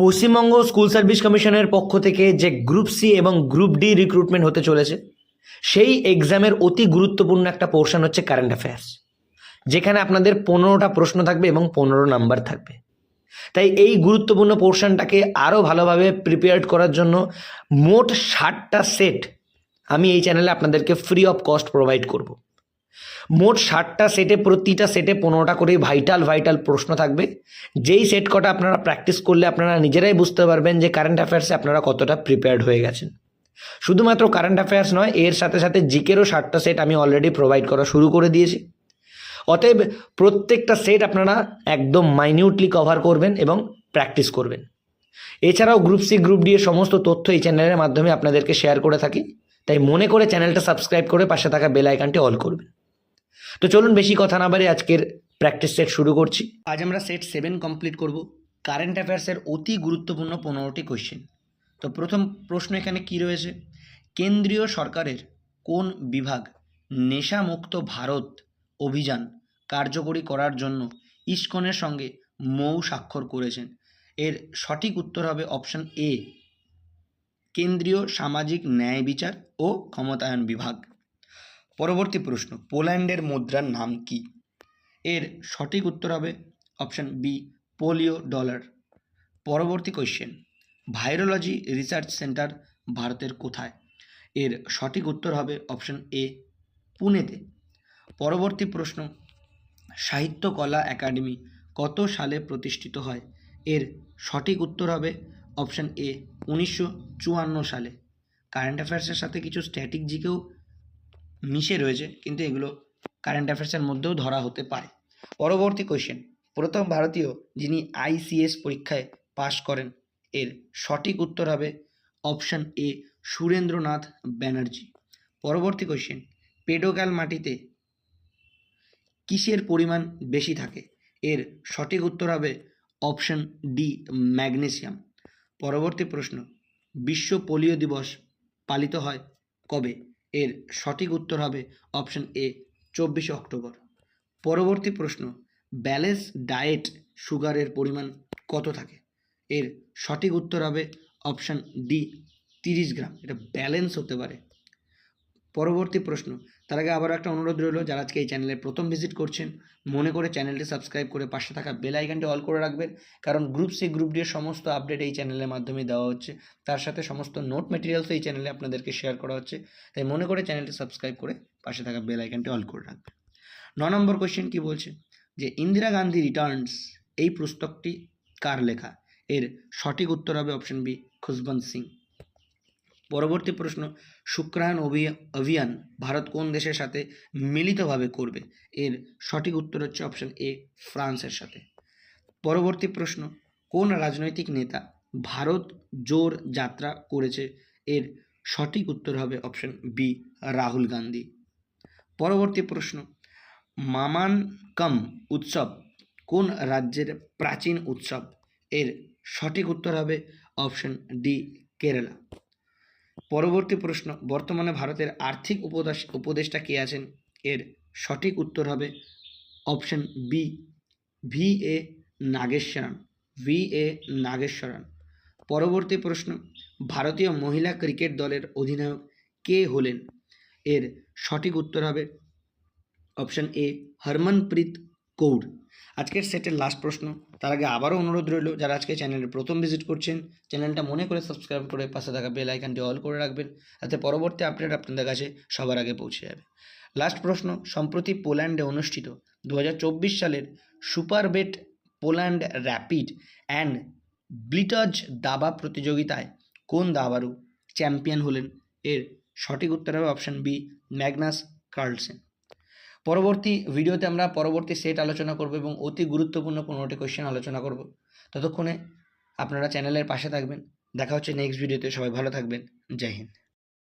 Paschimbanga school service কমিশনের পক্ষ থেকে যে গ্রুপ সি এবং গ্রুপ ডি রিক্রুটমেন্ট হতে চলেছে, সেই এক্সামের অতি গুরুত্বপূর্ণ একটা পোর্শন হচ্ছে কারেন্ট অ্যাফেয়ার্স যেখানে আপনাদের পনেরোটা প্রশ্ন থাকবে এবং পনেরো নাম্বার থাকবে। তাই এই গুরুত্বপূর্ণ পোর্শনটাকে আরও ভালোভাবে প্রিপেয়ার্ড করার জন্য মোট ষাটটা সেট আমি এই চ্যানেলে আপনাদেরকে ফ্রি অফ কস্ট প্রোভাইড করব। মোট ষাটটা সেটে, প্রতিটা সেটে পনেরোটা করে ভাইটাল ভাইটাল প্রশ্ন থাকবে। যেই সেট কটা আপনারা প্র্যাকটিস করলে আপনারা নিজেরাই বুঝতে পারবেন যে কারেন্ট অ্যাফেয়ার্সে আপনারা কতটা প্রিপেয়ার্ড হয়ে গেছেন। শুধুমাত্র কারেন্ট অ্যাফেয়ার্স নয়, এর সাথে সাথে জিকেরও ষাটটা সেট আমি অলরেডি প্রোভাইড করা শুরু করে দিয়েছি। অতএব প্রত্যেকটা সেট আপনারা একদম মাইনিউটলি কভার করবেন এবং প্র্যাকটিস করবেন। এছাড়াও গ্রুপ সি গ্রুপ ডি এর সমস্ত তথ্য এই চ্যানেলের মাধ্যমে আপনাদেরকে শেয়ার করে থাকি। তাই মনে করে চ্যানেলটা সাবস্ক্রাইব করে পাশে থাকা বেল আইকনটি অল করবেন। তো চলুন বেশি কথা না বাড়ি আজকের প্র্যাকটিস সেট শুরু করছি। আজ আমরা সেট সেভেন কমপ্লিট করব। কারেন্ট অ্যাফেয়ার্সের অতি গুরুত্বপূর্ণ পনেরোটি কোশ্চেন তো প্রথম প্রশ্ন এখানে কি রয়েছে? কেন্দ্রীয় সরকারের কোন বিভাগ নেশামুক্ত ভারত অভিযান কার্যকরী করার জন্য ইস্কনের সঙ্গে মৌ স্বাক্ষর করেছেন? এর সঠিক উত্তর হবে অপশন এ কেন্দ্রীয় সামাজিক ন্যায় বিচার ও ক্ষমতায়ন বিভাগ। পরবর্তী প্রশ্ন, পোল্যান্ডের মুদ্রার নাম কি? এর সঠিক উত্তর হবে অপশান বি পোলিও ডলার। পরবর্তী কোয়েশ্চেন ভাইরোলজি রিসার্চ সেন্টার ভারতের কোথায়? এর সঠিক উত্তর হবে অপশান এ পুনেতে। পরবর্তী প্রশ্ন সাহিত্য কলা একাডেমি কত সালে প্রতিষ্ঠিত হয়? এর সঠিক উত্তর হবে অপশন এ উনিশশো চুয়ান্ন সালে। কারেন্ট অ্যাফেয়ার্সের সাথে কিছু স্ট্যাটিক জিকেও মিশে রয়েছে, কিন্তু এগুলো কারেন্ট অ্যাফেয়ার্সের মধ্যেও ধরা হতে পারে। পরবর্তী কোয়েশ্চেন প্রথম ভারতীয় যিনি আইসিএস পরীক্ষায় পাশ করেন, এর সঠিক উত্তর হবে অপশন এ সুরেন্দ্রনাথ ব্যানার্জি। পরবর্তী কোয়েশ্চেন পেডোকাল মাটিতে কিসের পরিমাণ বেশি থাকে? এর সঠিক উত্তর হবে অপশন ডি ম্যাগনেসিয়াম পরবর্তী প্রশ্ন, বিশ্ব পোলিও দিবস পালিত হয় কবে? এর সঠিক উত্তর হবে অপশন এ, চব্বিশে অক্টোবর। পরবর্তী প্রশ্ন, ব্যালেন্স ডায়েট সুগারের পরিমাণ কত থাকে? এর সঠিক উত্তর হবে অপশান ডি, তিরিশ গ্রাম। এটা ব্যালেন্স হতে পারে। পরবর্তী প্রশ্ন। তার আগে আবার একটা অনুরোধ রইল, যারা আজকে এই চ্যানেলে প্রথম ভিজিট করছেন, মনে করে চ্যানেলটি সাবস্ক্রাইব করে পাশে থাকা বেল আইকনটি অল করে রাখবেন। কারণ গ্রুপ সি গ্রুপ ডি সমস্ত আপডেট এই চ্যানেলের মাধ্যমে দেওয়া হচ্ছে। তার সাথে সমস্ত নোট মেটেরিয়ালস এই চ্যানেলে আপনাদেরকে শেয়ার করা হচ্ছে। তাই মনে করে চ্যানেলটি সাবস্ক্রাইব করে পাশে থাকা বেল আইকনটি অল করে রাখবেন। ন নম্বর কোয়েশ্চেন কি বলছে? যে ইন্দিরা গান্ধী রিটার্নস এই পুস্তকটি কার লেখা? এর সঠিক উত্তর হবে অপশন বি খুশবন্ত সিং। পরবর্তী প্রশ্ন, শুক্রায়ন অভি- অভিযান ভারত কোন দেশের সাথে মিলিতভাবে করবে? এর সঠিক উত্তর হচ্ছে অপশন এ ফ্রান্সের সাথে। পরবর্তী প্রশ্ন, কোন রাজনৈতিক নেতা ভারত জোর যাত্রা করেছে? এর সঠিক উত্তর হবে অপশন বি রাহুল গান্ধী। পরবর্তী প্রশ্ন মামান কম উৎসব কোন রাজ্যের প্রাচীন উৎসব? এর সঠিক উত্তর হবে অপশন ডি কেরালা। পরবর্তী প্রশ্ন, বর্তমানে ভারতের আর্থিক উপদেশ, উপদেষ্টা কে আছেন? এর সঠিক উত্তর হবে option B, V A Nageswaran V A Nageswaran. পরবর্তী প্রশ্ন, ভারতীয় মহিলা ক্রিকেট দলের অধিনায়ক কে হলেন? এর সঠিক উত্তর হবে অপশন এ, হরমনপ্রীত কৌর। আজকের সেটের লাস্ট প্রশ্ন। তার আগে আবারও অনুরোধ রইল, যারা আজকে চ্যানেলে প্রথম ভিজিট করছেন চ্যানেলটা মনে করে সাবস্ক্রাইব করে পাশে থাকা বেল আইকনটি অল করে রাখবেন, যাতে পরবর্তী আপডেট আপনাদের কাছে সবার আগে পৌঁছে যাবে। লাস্ট প্রশ্ন, সম্প্রতি পোল্যান্ডে অনুষ্ঠিত দু হাজার চব্বিশ সালের super bet Poland rapid and blitz দাবা প্রতিযোগিতায় কোন দাবারু চ্যাম্পিয়ন হলেন? এর সঠিক উত্তর হবে অপশন বি ম্যাগনাস কার্লসেন। পরবর্তী ভিডিওতে আমরা পরবর্তী সেট আলোচনা করব এবং অতি গুরুত্বপূর্ণ পনেরোটি কোয়েশ্চেন আলোচনা করব। ততক্ষণে আপনারা চ্যানেলের পাশে থাকবেন। দেখা হচ্ছে নেক্সট ভিডিওতে সবাই ভালো থাকবেন। জয় হিন্দ।